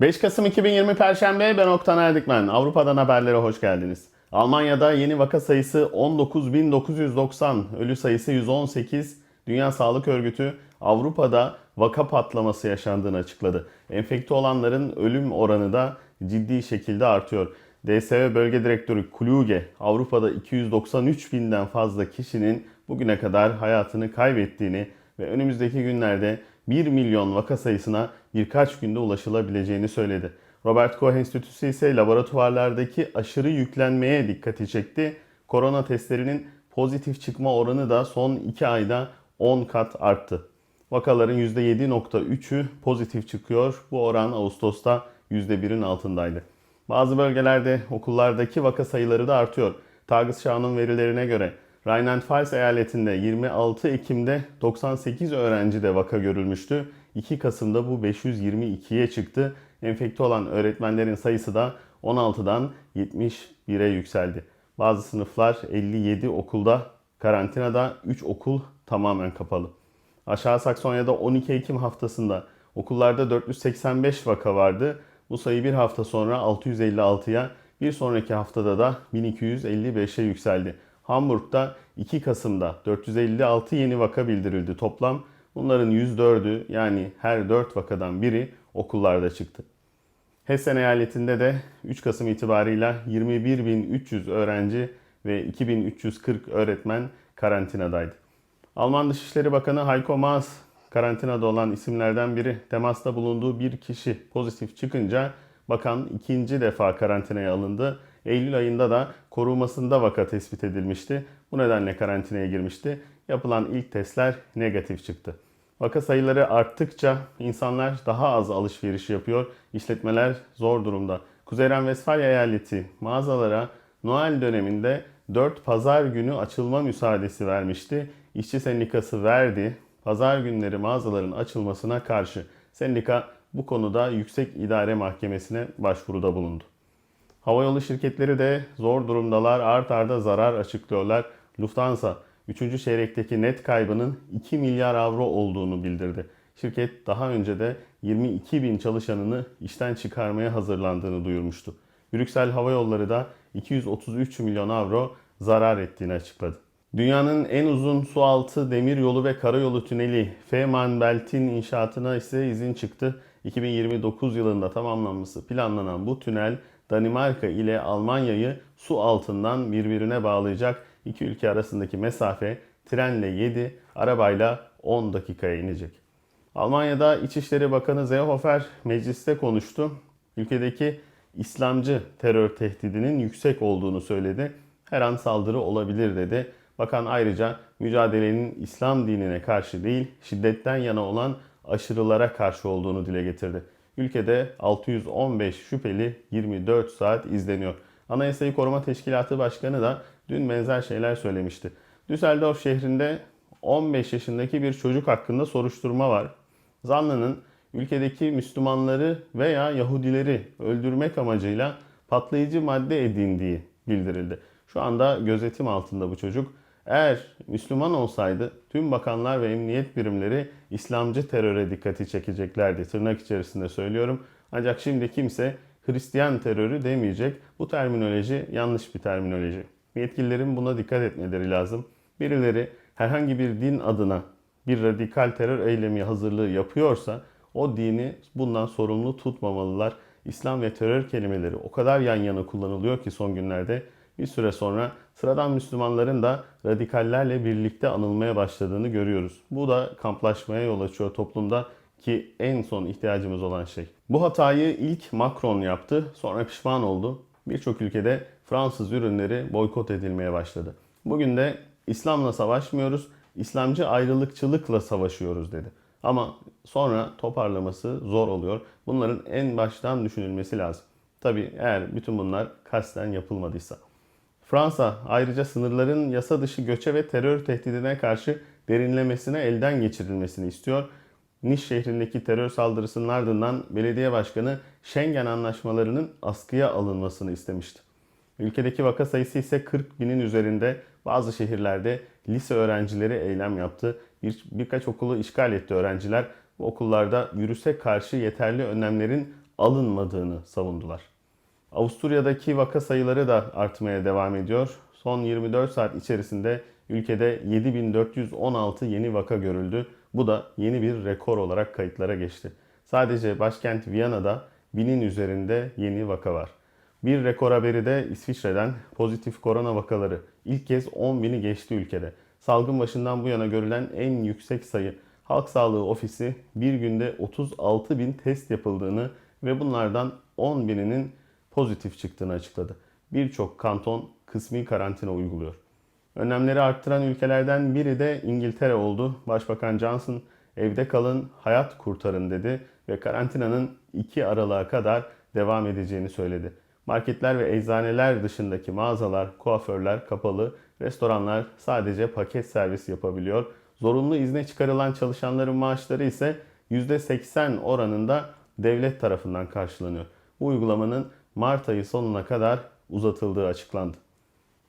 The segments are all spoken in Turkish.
5 Kasım 2020 Perşembe ben Oktan Erdikmen. Avrupa'dan haberlere hoş geldiniz. Almanya'da yeni vaka sayısı 19.990, ölü sayısı 118. Dünya Sağlık Örgütü Avrupa'da vaka patlaması yaşandığını açıkladı. Enfekte olanların ölüm oranı da ciddi şekilde artıyor. DSV Bölge Direktörü Kluge, Avrupa'da 293 binden fazla kişinin bugüne kadar hayatını kaybettiğini ve önümüzdeki günlerde 1 milyon vaka sayısına birkaç günde ulaşılabileceğini söyledi. Robert Koch Enstitüsü ise laboratuvarlardaki aşırı yüklenmeye dikkati çekti. Korona testlerinin pozitif çıkma oranı da son 2 ayda 10 kat arttı. Vakaların %7.3'ü pozitif çıkıyor. Bu oran Ağustos'ta %1'in altındaydı. Bazı bölgelerde okullardaki vaka sayıları da artıyor. Tagesschau'nun verilerine göre Rheinland-Pfalz eyaletinde 26 Ekim'de 98 öğrencide vaka görülmüştü. 2 Kasım'da bu 522'ye çıktı. Enfekte olan öğretmenlerin sayısı da 16'dan 71'e yükseldi. Bazı sınıflar 57 okulda, karantinada 3 okul tamamen kapalı. Aşağı Saksonya'da 12 Ekim haftasında okullarda 485 vaka vardı. Bu sayı bir hafta sonra 656'ya, bir sonraki haftada da 1255'e yükseldi. Hamburg'da 2 Kasım'da 456 yeni vaka bildirildi toplam. Bunların 104'ü yani her 4 vakadan biri okullarda çıktı. Hessen eyaletinde de 3 Kasım itibarıyla 21.300 öğrenci ve 2340 öğretmen karantinadaydı. Alman Dışişleri Bakanı Heiko Maas karantinada olan isimlerden biri temasta bulunduğu bir kişi pozitif çıkınca bakan ikinci defa karantinaya alındı. Eylül ayında da korumasında vaka tespit edilmişti. Bu nedenle karantinaya girmişti. Yapılan ilk testler negatif çıktı. Vaka sayıları arttıkça insanlar daha az alışveriş yapıyor. İşletmeler zor durumda. Kuzey Ren-Vesfalya eyaleti mağazalara Noel döneminde 4 pazar günü açılma müsaadesi vermişti. İşçi sendikası verdi. Pazar günleri mağazaların açılmasına karşı sendika bu konuda Yüksek İdare Mahkemesi'ne başvuruda bulundu. Havayolu şirketleri de zor durumdalar. Art arda zarar açıklıyorlar. Lufthansa 3. çeyrekteki net kaybının 2 milyar avro olduğunu bildirdi. Şirket daha önce de 22 bin çalışanını işten çıkarmaya hazırlandığını duyurmuştu. Brüksel Hava Yolları da 233 milyon avro zarar ettiğini açıkladı. Dünyanın en uzun sualtı demir yolu ve karayolu tüneli Fehmarn Belt'in inşaatına ise izin çıktı. 2029 yılında tamamlanması planlanan bu tünel Danimarka ile Almanya'yı su altından birbirine bağlayacak. İki ülke arasındaki mesafe trenle 7, arabayla 10 dakikaya inecek. Almanya'da İçişleri Bakanı Seehofer mecliste konuştu. Ülkedeki İslamcı terör tehdidinin yüksek olduğunu söyledi. Her an saldırı olabilir dedi. Bakan ayrıca mücadelenin İslam dinine karşı değil, şiddetten yana olan aşırılara karşı olduğunu dile getirdi. Ülkede 615 şüpheli 24 saat izleniyor. Anayasayı Koruma Teşkilatı Başkanı da dün benzer şeyler söylemişti. Düsseldorf şehrinde 15 yaşındaki bir çocuk hakkında soruşturma var. Zanlının ülkedeki Müslümanları veya Yahudileri öldürmek amacıyla patlayıcı madde edindiği bildirildi. Şu anda gözetim altında bu çocuk. Eğer Müslüman olsaydı tüm bakanlar ve emniyet birimleri İslamcı teröre dikkati çekeceklerdi. Tırnak içerisinde söylüyorum. Ancak şimdi kimse Hristiyan terörü demeyecek. Bu terminoloji yanlış bir terminoloji. Yetkililerin buna dikkat etmeleri lazım. Birileri herhangi bir din adına bir radikal terör eylemi hazırlığı yapıyorsa o dini bundan sorumlu tutmamalılar. İslam ve terör kelimeleri o kadar yan yana kullanılıyor ki son günlerde bir süre sonra sıradan Müslümanların da radikallerle birlikte anılmaya başladığını görüyoruz. Bu da kamplaşmaya yol açıyor toplumda ki en son ihtiyacımız olan şey. Bu hatayı ilk Macron yaptı, sonra pişman oldu. Birçok ülkede Fransız ürünleri boykot edilmeye başladı. Bugün de İslam'la savaşmıyoruz, İslamcı ayrılıkçılıkla savaşıyoruz dedi. Ama sonra toparlaması zor oluyor. Bunların en baştan düşünülmesi lazım. Tabii eğer bütün bunlar kasten yapılmadıysa. Fransa ayrıca sınırların yasa dışı göçe ve terör tehdidine karşı derinlemesine elden geçirilmesini istiyor. Niş şehrindeki terör saldırısının ardından belediye başkanı Schengen anlaşmalarının askıya alınmasını istemişti. Ülkedeki vaka sayısı ise 40 binin üzerinde bazı şehirlerde lise öğrencileri eylem yaptı. Bir, birkaç okulu işgal etti öğrenciler. Bu okullarda virüse karşı yeterli önlemlerin alınmadığını savundular. Avusturya'daki vaka sayıları da artmaya devam ediyor. Son 24 saat içerisinde ülkede 7416 yeni vaka görüldü. Bu da yeni bir rekor olarak kayıtlara geçti. Sadece başkent Viyana'da binin üzerinde yeni vaka var. Bir rekor haberi de İsviçre'den pozitif korona vakaları ilk kez 10 bini geçti ülkede. Salgın başından bu yana görülen en yüksek sayı. Halk Sağlığı Ofisi bir günde 36 bin test yapıldığını ve bunlardan 10 bininin pozitif çıktığını açıkladı. Birçok kanton kısmi karantina uyguluyor. Önlemleri arttıran ülkelerden biri de İngiltere oldu. Başbakan Johnson evde kalın, hayat kurtarın dedi ve karantinanın 2 Aralık'a kadar devam edeceğini söyledi. Marketler ve eczaneler dışındaki mağazalar, kuaförler kapalı, restoranlar sadece paket servis yapabiliyor. Zorunlu izne çıkarılan çalışanların maaşları ise %80 oranında devlet tarafından karşılanıyor. Bu uygulamanın Mart ayı sonuna kadar uzatıldığı açıklandı.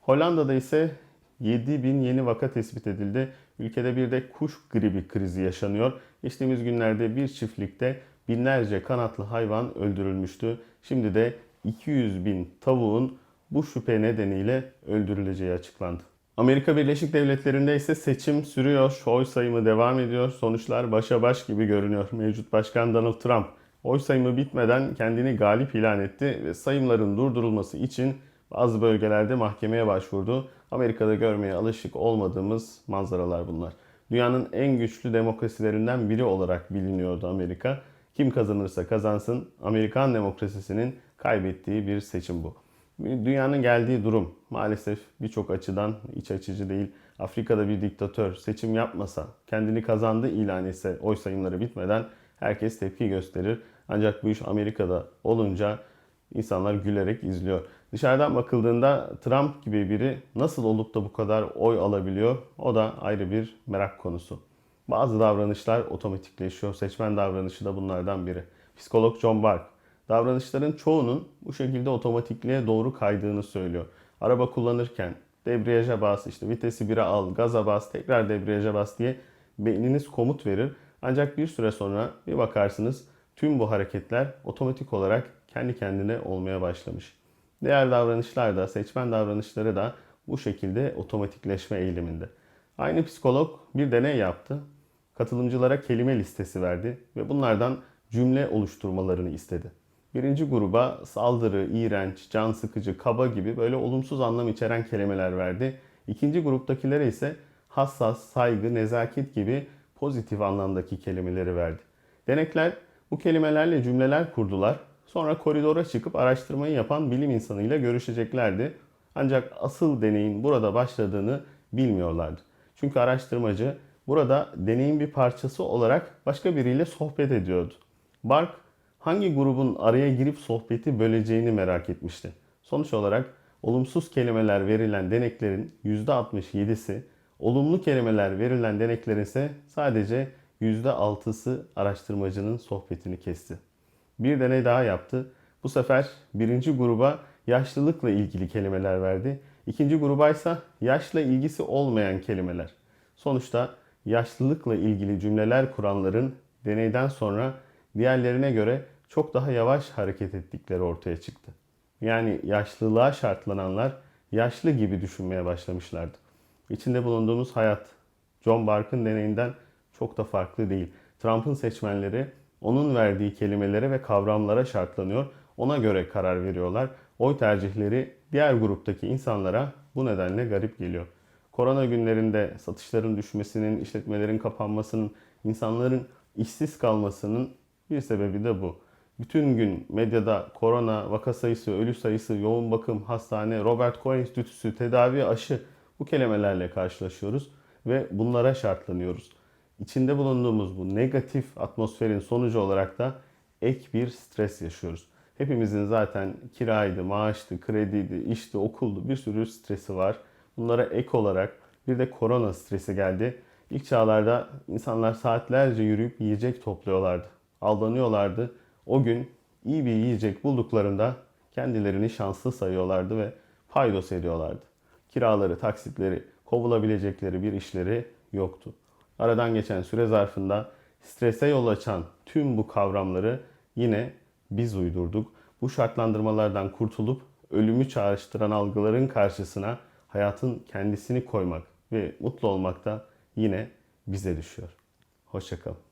Hollanda'da ise 7 bin yeni vaka tespit edildi. Ülkede bir de kuş gribi krizi yaşanıyor. Geçtiğimiz günlerde bir çiftlikte binlerce kanatlı hayvan öldürülmüştü. Şimdi de 200 bin tavuğun bu şüphe nedeniyle öldürüleceği açıklandı. Amerika Birleşik Devletleri'nde ise seçim sürüyor. Oy sayımı devam ediyor. Sonuçlar başa baş gibi görünüyor. Mevcut Başkan Donald Trump oy sayımı bitmeden kendini galip ilan etti ve sayımların durdurulması için bazı bölgelerde mahkemeye başvurdu. Amerika'da görmeye alışık olmadığımız manzaralar bunlar. Dünyanın en güçlü demokrasilerinden biri olarak biliniyordu Amerika. Kim kazanırsa kazansın Amerikan demokrasisinin kaybettiği bir seçim bu. Dünyanın geldiği durum maalesef birçok açıdan iç açıcı değil. Afrika'da bir diktatör seçim yapmasa, kendini kazandı ilan etse oy sayımları bitmeden herkes tepki gösterir. Ancak bu iş Amerika'da olunca insanlar gülerek izliyor. Dışarıdan bakıldığında Trump gibi biri nasıl olup da bu kadar oy alabiliyor? O da ayrı bir merak konusu. Bazı davranışlar otomatikleşiyor. Seçmen davranışı da bunlardan biri. Psikolog John Bark davranışların çoğunun bu şekilde otomatikliğe doğru kaydığını söylüyor. Araba kullanırken debriyaja bas, işte vitesi 1'e al, gaza bas, tekrar debriyaja bas diye beyniniz komut verir. Ancak bir süre sonra bir bakarsınız tüm bu hareketler otomatik olarak kendi kendine olmaya başlamış. Diğer davranışlar da, seçmen davranışları da bu şekilde otomatikleşme eğiliminde. Aynı psikolog bir deney yaptı. Katılımcılara kelime listesi verdi ve bunlardan cümle oluşturmalarını istedi. Birinci gruba saldırı, iğrenç, can sıkıcı, kaba gibi böyle olumsuz anlam içeren kelimeler verdi. İkinci gruptakilere ise hassas, saygı, nezaket gibi pozitif anlamdaki kelimeleri verdi. Denekler bu kelimelerle cümleler kurdular. Sonra koridora çıkıp araştırmayı yapan bilim insanıyla görüşeceklerdi. Ancak asıl deneyin burada başladığını bilmiyorlardı. Çünkü araştırmacı burada deneyin bir parçası olarak başka biriyle sohbet ediyordu. Bark hangi grubun araya girip sohbeti böleceğini merak etmişti. Sonuç olarak olumsuz kelimeler verilen deneklerin %67'si, olumlu kelimeler verilen deneklerin ise sadece %6'sı araştırmacının sohbetini kesti. Bir deney daha yaptı. Bu sefer birinci gruba yaşlılıkla ilgili kelimeler verdi. İkinci gruba ise yaşla ilgisi olmayan kelimeler. Sonuçta yaşlılıkla ilgili cümleler kuranların deneyden sonra diğerlerine göre çok daha yavaş hareket ettikleri ortaya çıktı. Yani yaşlılığa şartlananlar yaşlı gibi düşünmeye başlamışlardı. İçinde bulunduğumuz hayat John Bark'ın deneyinden çok da farklı değil. Trump'ın seçmenleri onun verdiği kelimelere ve kavramlara şartlanıyor. Ona göre karar veriyorlar. Oy tercihleri diğer gruptaki insanlara bu nedenle garip geliyor. Korona günlerinde satışların düşmesinin, işletmelerin kapanmasının, insanların işsiz kalmasının bir sebebi de bu. Bütün gün medyada korona, vaka sayısı, ölü sayısı, yoğun bakım, hastane, Robert Koch Enstitüsü, tedavi, aşı bu kelimelerle karşılaşıyoruz ve bunlara şartlanıyoruz. İçinde bulunduğumuz bu negatif atmosferin sonucu olarak da ek bir stres yaşıyoruz. Hepimizin zaten kiraydı, maaştı, krediydi, işti, okuldu bir sürü stresi var. Bunlara ek olarak bir de korona stresi geldi. İlk çağlarda insanlar saatlerce yürüyüp yiyecek topluyorlardı. Aldanıyorlardı. O gün iyi bir yiyecek bulduklarında kendilerini şanslı sayıyorlardı ve paydos ediyorlardı. Kiraları, taksitleri, kovulabilecekleri bir işleri yoktu. Aradan geçen süre zarfında strese yol açan tüm bu kavramları yine biz uydurduk. Bu şartlandırmalardan kurtulup ölümü çağrıştıran algıların karşısına hayatın kendisini koymak ve mutlu olmak da yine bize düşüyor. Hoşçakalın.